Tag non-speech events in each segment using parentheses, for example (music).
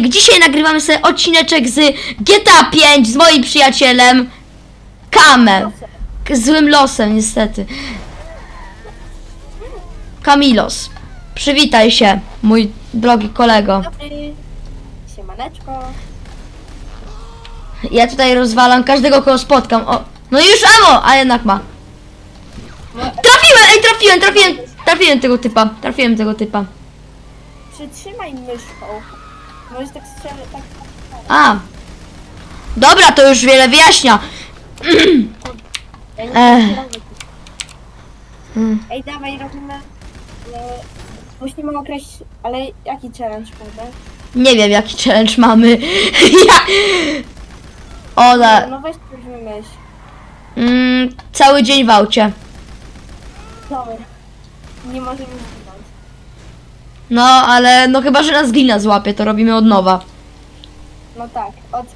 Dzisiaj nagrywamy sobie odcineczek z GTA 5 z moim przyjacielem Kamem. K- Złym losem, niestety. Kamilos. Przywitaj się, mój drogi kolego. Dobry. Siemaneczko. Ja tutaj rozwalam każdego, kogo spotkam. O, no już amo, a jednak ma. Trafiłem, ej, trafiłem, trafiłem, trafiłem tego typa, trafiłem tego typa. Przytrzymaj myszką. Możesz tak strzelać, tak... A. Dobra, to już wiele wyjaśnia. Ja nie Ech. wiem, co robić. Mm. Ej, dawaj, robimy... E, musimy określić... Ale jaki challenge kurde? Nie wiem, jaki challenge mamy. (laughs) ja... Ola, No weź coś wymyśl. mm, cały dzień w aucie. Dobra. Nie możemy. No, ale no chyba, że nas glina złapie, to robimy od nowa. No tak, od...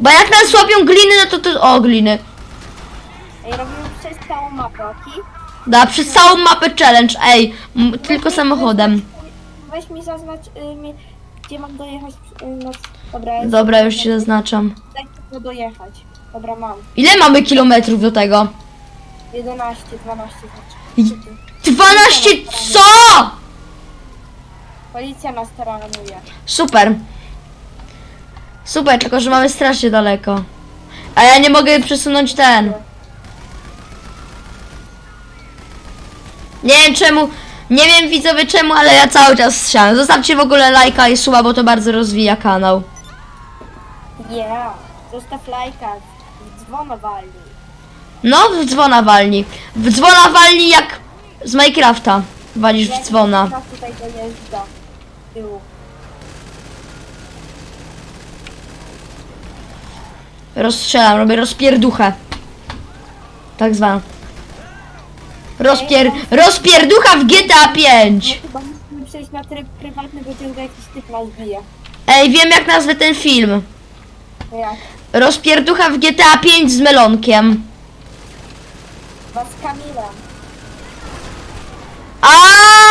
Bo jak nas łapią gliny, no to to... O, gliny. Ej, robimy przez całą mapę, okej? Da, przez całą mapę challenge, ej. M, tylko samochodem. Weź mi zaznacz, y, mi, gdzie mam dojechać. Y, no, dobra, jest- Dobra, już ci zaznaczam. Daj tylko dojechać. Dobra, mam. Ile mamy kilometrów do tego? 11, 12 znaczy. I- 12 co? Policja nas taranuje. Super. Super, tylko że mamy strasznie daleko. A ja nie mogę przesunąć ten. Nie wiem czemu, nie wiem widzowie czemu, ale ja cały czas strzelam. Zostawcie w ogóle lajka i suba, bo to bardzo rozwija kanał. Yeah, zostaw lajka, w dzwona walni. No, w dzwona walni. W dzwona walni jak z Minecrafta. Walisz w dzwona. Tutaj dojeżdża. Tyłu. Rozstrzelam, robię rozpierduchę. Tak zwaną. Rozpier... Rozpierducha w GTA 5! No chyba musimy przejść na tryb prywatny, bo ciągle jakiś typ nas bije. Ej, wiem jak nazwę ten film. Jak? Rozpierducha w GTA 5 z melonkiem. Was z Kamilem. A!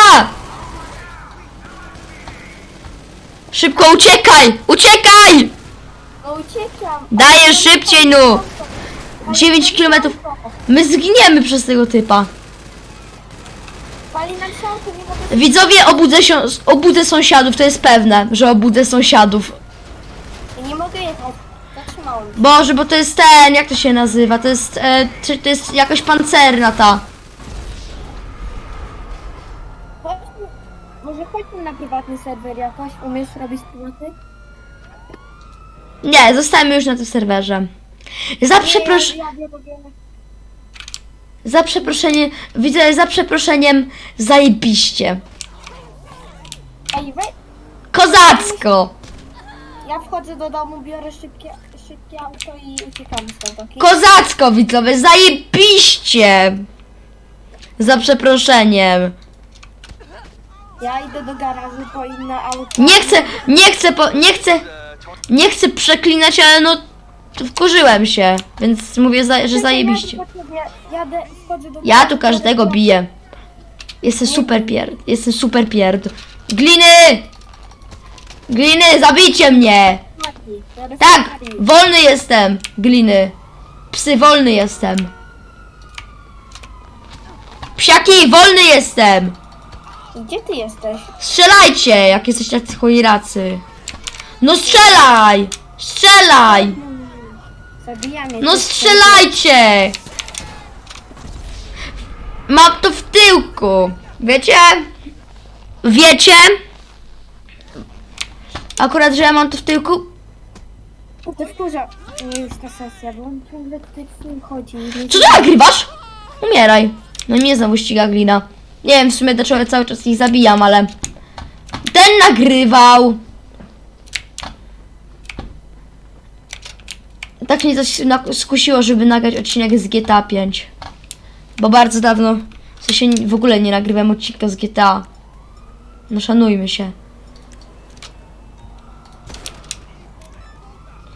Szybko uciekaj! Uciekaj! No uciekam. Dajesz szybciej, nu! 9 kilometrów. My zginiemy przez tego typa. Pali na kształtu, nie mogę... Widzowie, obudzę, się, obudzę sąsiadów, to jest pewne, że obudzę sąsiadów. Nie mogę jechać. Zatrzymałem. Boże, bo to jest ten, jak to się nazywa? To jest, e, czy to jest jakaś pancerna ta. Może chodźmy na prywatny serwer jakoś. Umiesz robić prywatny? Nie, zostajemy już na tym serwerze. Za przeprosz... Nie, ja, ja robię... Za przeproszenie... Widzę, za przeproszeniem zajebiście. Ej, we... Kozacko! Ja wchodzę do domu, biorę szybkie, szybkie auto i uciekamy stąd, okej? Kozacko, widzowie, zajebiście! Za przeproszeniem. Ja idę do garażu po inne auto. Nie chcę, nie chcę, po, nie chcę, nie chcę przeklinać, ale no... Wkurzyłem się, więc mówię, za, że zajebiście. Jadę, wchodzę do Ja tu każdego biję. Jestem super pierd. Jestem super pierd. Gliny! Gliny, zabijcie mnie! Tak! Wolny jestem! Gliny. Psy, wolny jestem. Psiaki, wolny jestem! Gdzie ty jesteś? Strzelajcie, jak jesteście tacy chojracy. No strzelaj! Strzelaj! Zabijam mnie. No strzelajcie! Mam to w tyłku. Wiecie? Wiecie? Akurat, że ja mam to w tyłku. To wkurza mnie już ta sesja, bo on ciągle tutaj w nim chodzi. i nie- Co ty nagrywasz? Umieraj. No mnie znowu ściga glina. Nie wiem w sumie dlaczego cały czas ich zabijam, ale... Ten nagrywał. Tak mnie coś skusiło, żeby nagrać odcinek z GTA 5. Bo bardzo dawno, w sensie w ogóle nie nagrywam odcinka z GTA. No szanujmy się.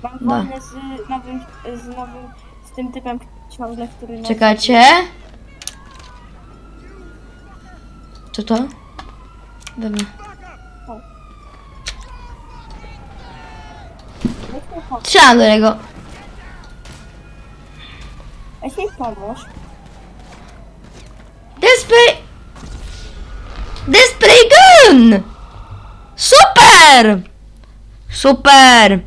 Mam wolne z nowym, z nowym, z tym typem ciągle, który... Czekajcie. Co to? Dobra. Strzelam do niego. weź mi pomóż. Display... Display gun! Super! Super!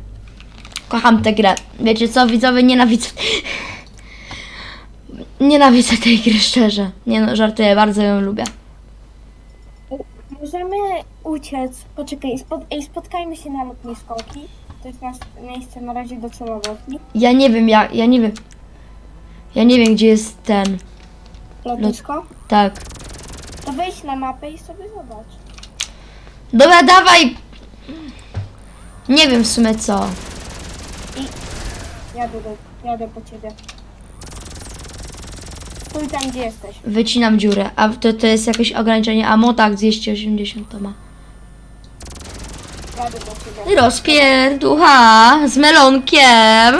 Kocham tę grę. Wiecie co, widzowie, nienawidzę... (laughs) Nienawidzę tej gry, szczerze. Nie no, żartuję, bardzo ją lubię. Możemy uciec. Poczekaj, spot, ej, spotkajmy się na lotnisku, okej? To jest nasze miejsce na razie docelowe, okej? Ja nie wiem, ja, ja nie wiem. Ja nie wiem, gdzie jest ten. Lotnisko? Tak. To wejdź na mapę i sobie zobacz. Dobra, dawaj! Nie wiem w sumie co. Jadę, do, jadę po ciebie. Stój tam, gdzie jesteś. Wycinam dziurę. A to, to jest jakieś ograniczenie. A mo tak, 280 to ma. Jadę do ciebie. Rozpierducha z melonkiem.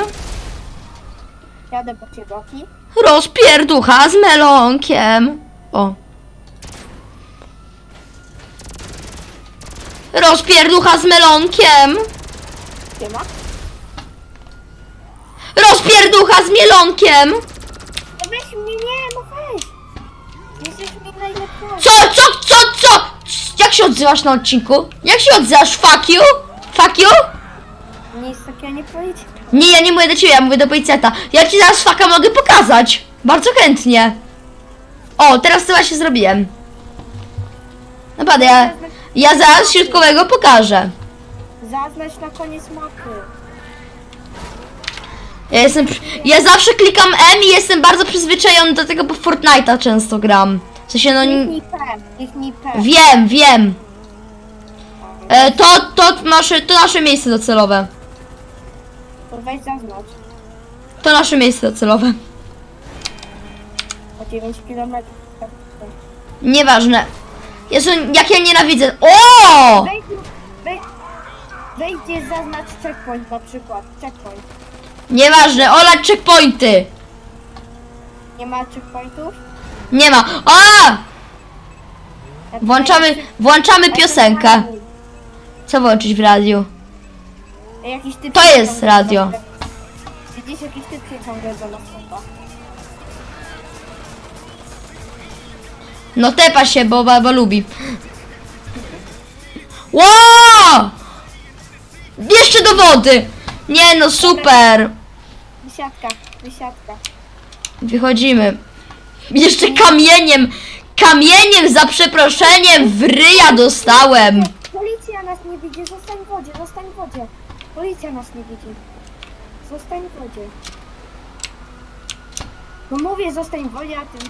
Jadę po ciebie? Rozpierducha z melonkiem. O. Rozpierducha z melonkiem. Gdzie ma? Rozpierducha z mielonkiem. Weź mnie, nie, no weź! Jesteś mi najlepszy. Co, co, co, co? Jak się odzywasz na odcinku? Jak się odzywasz? Fuck you? Fuck you? Nic takiego nie powiedzieć. Nie, ja nie mówię do ciebie, ja mówię do policjanta. Ja ci zaraz faka mogę pokazać. Bardzo chętnie. O, teraz to właśnie zrobiłem. Naprawdę, ja, ja zaraz środkowego pokażę. Zaznacz na koniec mapy. Ja jestem, ja zawsze klikam M i jestem bardzo przyzwyczajony do tego, bo w Fortnite'a często gram. W sensie, no, Kliknij P, kliknij P. wiem, wiem. E, to, to nasze, to nasze miejsce docelowe. To weź zaznacz. To nasze miejsce docelowe. O 9 km. Nieważne. Jezu, jak ja nienawidzę. O! Wejdź, wejdź, wejdź zaznacz checkpoint na przykład. Checkpoint. Nieważne, olać checkpointy. Nie ma checkpointów? Nie ma. A! Ja Włączamy, tutaj- włączamy piosenkę. Co włączyć w radiu? Jakiś typ To jest radio. jakiś typ do nas. No tepa się, bo, bo lubi. Ło! Jeszcze do wody. Nie no, super. Wysiadka, wysiadka. Wychodzimy. Jeszcze kamieniem, kamieniem za przeproszeniem w ryja dostałem. Policja nas nie widzi, zostań w wodzie, zostań w wodzie. Policja nas nie widzi. Zostań w wodzie. No mówię, zostań w wodzie, a ty...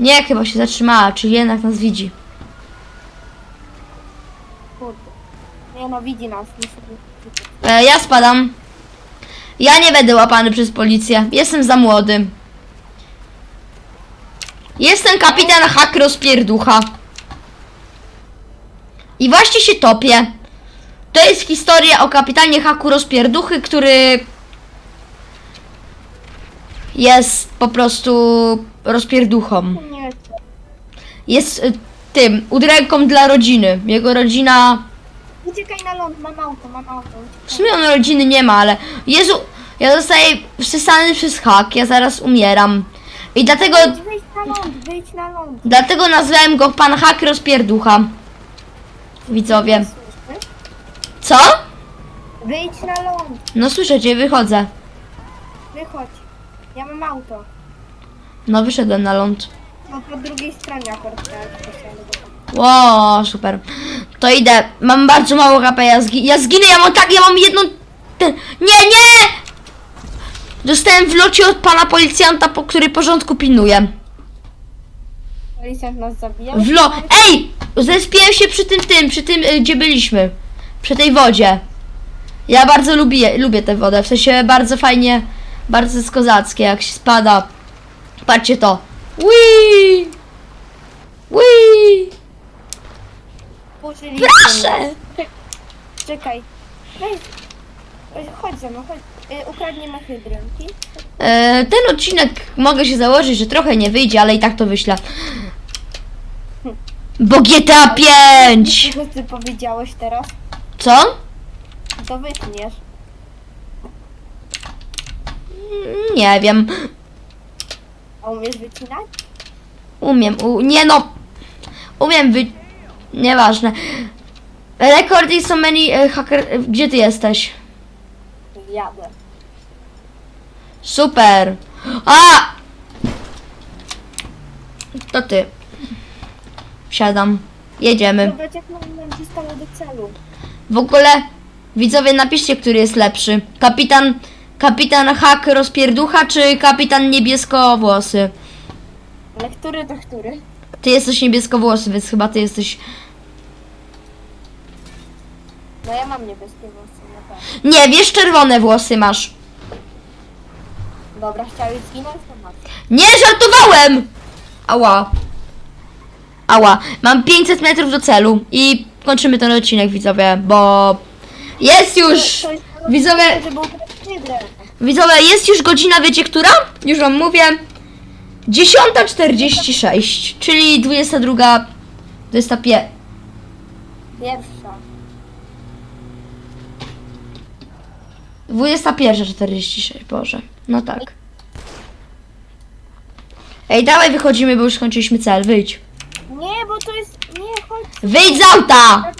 Nie, chyba się zatrzymała, czyli jednak nas widzi. Kurde. Nie no, widzi nas. E, ja spadam. Ja nie będę łapany przez policję. Jestem za młody. Jestem kapitan Hak rozpierducha. I właśnie się topię. To jest historia o kapitanie Haku rozpierduchy, który jest po prostu rozpierduchą. Jest y, tym, udręką dla rodziny. Jego rodzina uciekaj na ląd, mam auto, mam auto. W sumie on rodziny nie ma, ale Jezu, ja zostaję przesany przez hak, ja zaraz umieram. I dlatego, Wyjdź, wyjdź na ląd, wyjdź na ląd. dlatego nazwałem go pan hak rozpierducha. Widzowie. Co? Wyjdź na ląd, No słyszę cię, wychodzę. wychodź. Ja mam auto. No wyszedłem na ląd. No po drugiej stronie akurat teraz. Ło, super. To idę. Mam bardzo mało HP, ja, zgi ja zginę, ja mam tak, ja mam jedną... Ten... Nie, nie! Dostałem w locie od pana policjanta, po który porządku pilnuje. Policjant nas zabija. W lo... Ej! Zespiłem się przy tym, tym, przy tym, y, gdzie byliśmy. Przy tej wodzie. Ja bardzo lubię, lubię tę wodę. W sensie bardzo fajnie, bardzo jest kozackie, jak się spada. Patrzcie to. Wii! Wii! Użyliśmy. Proszę! Czekaj. Weź. Chodź ze mną, chodź. Y, ukradniemy hydrynki. E, ten odcinek mogę się założyć, że trochę nie wyjdzie, ale i tak to wyślę. Bo GTA 5! (laughs) Co ty powiedziałeś teraz? Co? To wytniesz. Nie wiem. A umiesz wycinać? Umiem. U... Nie no. Umiem wy... Nieważne. Recording so many e, hacker... e, Gdzie ty jesteś? Jadę. Super. A! To ty. Wsiadam. Jedziemy. Jak do celu. W ogóle widzowie napiszcie, który jest lepszy. Kapitan kapitan Hak rozpierducha czy kapitan niebieskowłosy? Ale który to który? Ty jesteś niebieskowłosy, więc chyba ty jesteś No ja mam niebieskie włosy, no tak. Nie, wiesz czerwone włosy masz. Dobra, chciałeś zginąć, to masz. Nie, żartowałem! Ała. Ała. Mam 500 metrów do celu i kończymy ten odcinek, widzowie, bo jest już... Widzowie, hydrę. widzowie, jest już godzina, wiecie która? Już wam mówię. 10.46, czyli 22... 25... Pierwsza. 21.46, Boże. No tak. Ej, dawaj wychodzimy, bo już skończyliśmy cel, wyjdź. Nie, bo to jest... Nie, chodź. Wyjdź z auta!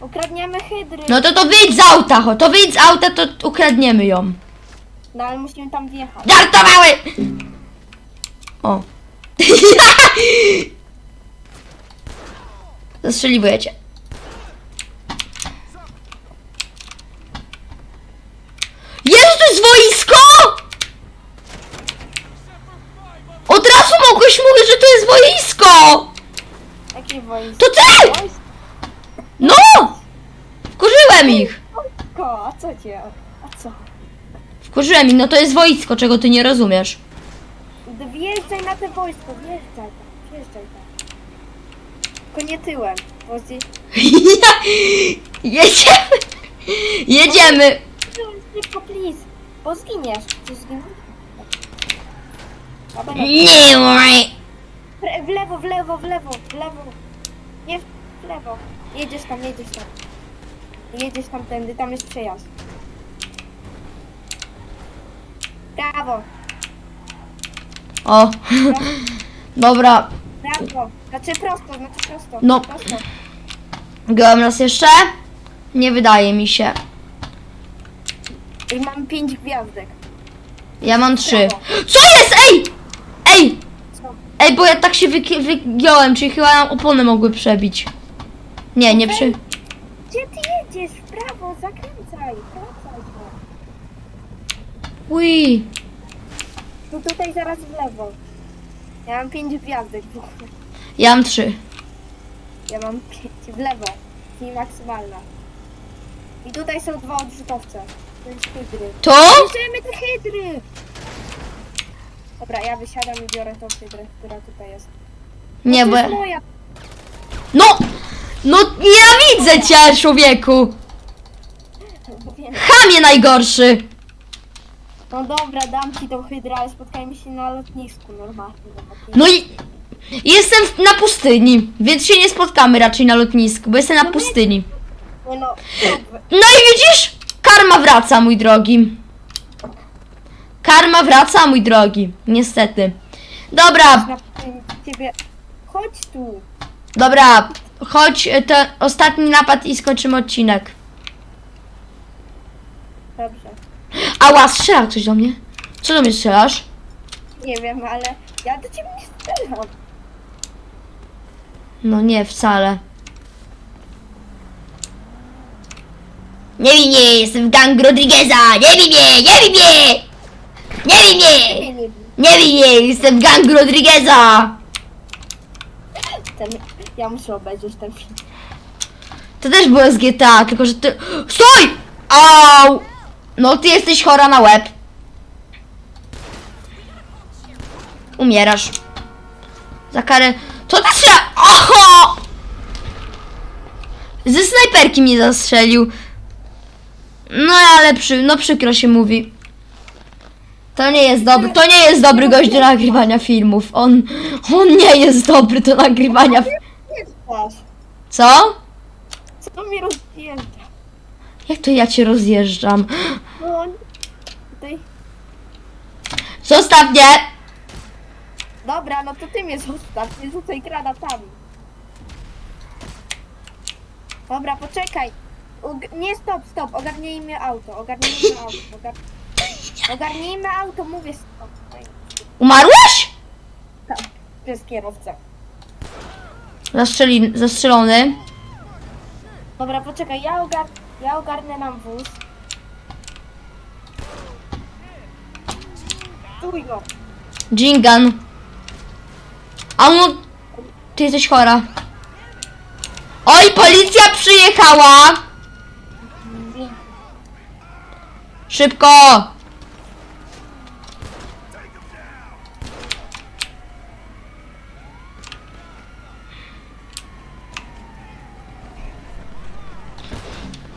Ukradniemy hydry. No to to wyjdź z auta, cho. to wyjdź z auta, to ukradniemy ją. No ale musimy tam wjechać. Żartowały! O. (laughs) Zastrzeliwuję cię. Jezu, to jest wojsko! Od razu mogłeś mówić, że to jest wojsko! Jakie wojsko? To ty! Wojsko? No! Wkurzyłem ich! A co cię? A co? Wkurzyłem ich, no to jest wojsko, czego ty nie rozumiesz. Wjeżdżaj na te wojsko, wjeżdżaj tam, wjeżdżaj tam. Tylko nie tyłem, bo zje... Jedziemy! Jedziemy! Szybko, please, bo zginiesz. Czy zginiesz? Dobra, Nie, mój. w lewo, w lewo, w lewo, w lewo. Nie, w lewo. Jedziesz tam, jedziesz tam. Jedziesz tam tędy, tam jest przejazd. Brawo, O. Dobra. brawo. Znaczy prosto, znaczy prosto. No. Prosto. Grałem raz jeszcze? Nie wydaje mi się. I mam pięć gwiazdek. Ja mam trzy. Co jest? Ej! Ej! Co? Ej, bo ja tak się wygi- wygiąłem, czyli chyba nam opony mogły przebić. Nie, nie przy... Gdzie ty jedziesz? W prawo, zakręcaj, wracaj. Ui. Tu tutaj zaraz w lewo. Ja mam pięć gwiazdek. Ja mam trzy. Ja mam pięć w lewo, czyli maksymalna. I tutaj są dwa odrzutowce. To jest hydry. To? Bierzemy te hydry! Dobra, ja wysiadam i biorę tą hydrę, która tutaj jest. Nie, to bo... jest moja. No! No nienawidzę cię, człowieku! (laughs) Chamie najgorszy! No dobra, dam ci tą hydrę, ale spotkajmy się na lotnisku normalnie. No i... Jestem w- na pustyni, więc się nie spotkamy raczej na lotnisku, bo jestem na pustyni. Nie no, No i widzisz? Karma wraca, mój drogi. Karma wraca, mój drogi. Niestety. Dobra, na ciebie. Chodź tu. dobra. Chodź, e, ten ostatni napad i skończymy odcinek. Dobrze. Ała, strzela ktoś do mnie. Co do mnie strzelasz? Nie wiem, ale ja do ciebie nie strzelam. No nie, wcale. Nie bij mnie, jestem w gangu Rodrigueza! Nie bij mnie, nie bij mnie! Nie bij mnie! Nie, nie, Nie bij mnie, jestem w gangu Rodrigueza! ten, ja muszę obejrzeć ten film. To też było z GTA, tylko że ty... Stój! Au! No ty jesteś chora na łeb. Umierasz. Za karę... Co ty strzela? Oho! Ze snajperki mnie zastrzelił. No ale przy... no przykro się mówi. To nie jest dobry, to nie jest dobry gość do nagrywania filmów. On, on nie jest dobry do nagrywania. Co? Co mi rozjeżdża? Jak to ja cię rozjeżdżam? No, tutaj. Zostaw mnie! Dobra, no to ty mnie zostaw, nie rzucaj granatami. Dobra, poczekaj. Ug- nie, stop, stop, ogarnijmy auto, ogarnijmy auto. Ogar... Ogarnijmy auto, mówię stop. Umarłeś? tak, To jest kierowca. Zastrzeli, zastrzelony. Dobra, poczekaj, ja, ogar... ja ogarnę nam wóz. Stój go. Jingan. A no... Ty jesteś chora. Oj, policja przyjechała! Szybko!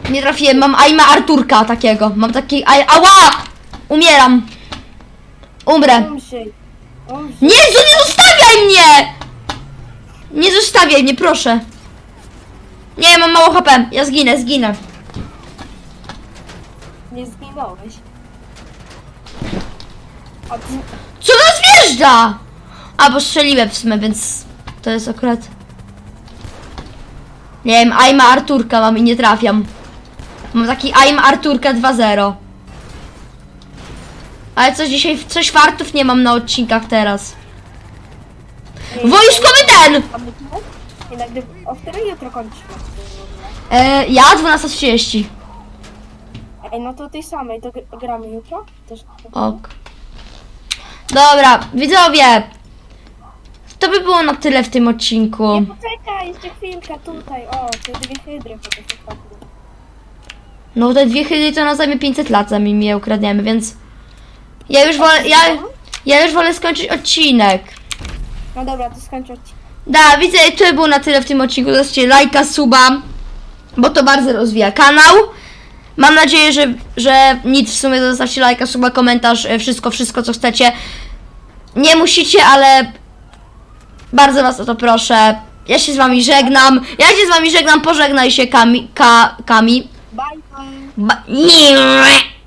Nie trafiłem, mam aima Arturka takiego. Mam taki... Ała! Umieram. Umrę. Umrzyj. Umrzyj. Nie, zostawiaj mnie! Nie zostawiaj mnie, proszę. Nie, mam mało HP. Ja zginę, zginę. Nie zginąłeś. A ty... Co nas wjeżdża? A, bo strzeliłem w sumie, więc to jest akurat... Nie wiem, aima Arturka mam i nie trafiam. Mam taki aim Arturka 2.0. Ale coś dzisiaj, coś fartów nie mam na odcinkach teraz. Wojskowy ten! O której jutro kończymy? E, ja 12.30. Ej, no to tej samej, to gr- gramy jutro? Też Ok. Dobra, widzowie. To by było na tyle w tym odcinku. Nie, poczekaj, jeszcze chwilkę tutaj. O, te dwie hydry chociaż odpadły. No te dwie chydy to na zajmie 500 lat zanim je ukradniemy, więc ja już wolę, ja, ja już wolę skończyć odcinek. No dobra, to skończę odcinek. Da, widzę, to by było na tyle w tym odcinku. Zostawcie lajka, suba, bo to bardzo rozwija kanał. Mam nadzieję, że, że nic w sumie, zostawcie lajka, suba, komentarz, e, wszystko, wszystko co chcecie. Nie musicie, ale bardzo was o to proszę. Ja się z wami żegnam. Ja się z wami żegnam, pożegnaj się Kami, ka, Kami. Bye, bye. Ba- nie.